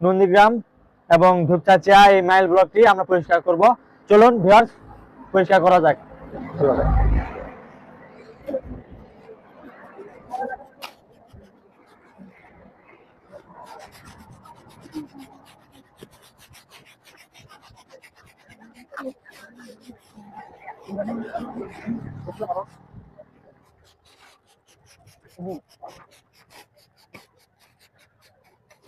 নন্দীগ্রাম এবং ধূপচাচিয়া এই মাইল ব্লকটি আমরা পরিষ্কার করব চলুন ভিউয়ার্স, পরিষ্কার করা যাক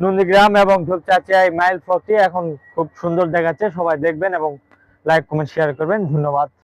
নন্দীগ্রাম এবং ধূপচাচিয়ায় মাইল ফ্লগটি এখন খুব সুন্দর দেখাচ্ছে, সবাই দেখবেন এবং লাইক কমেন্ট শেয়ার করবেন, ধন্যবাদ।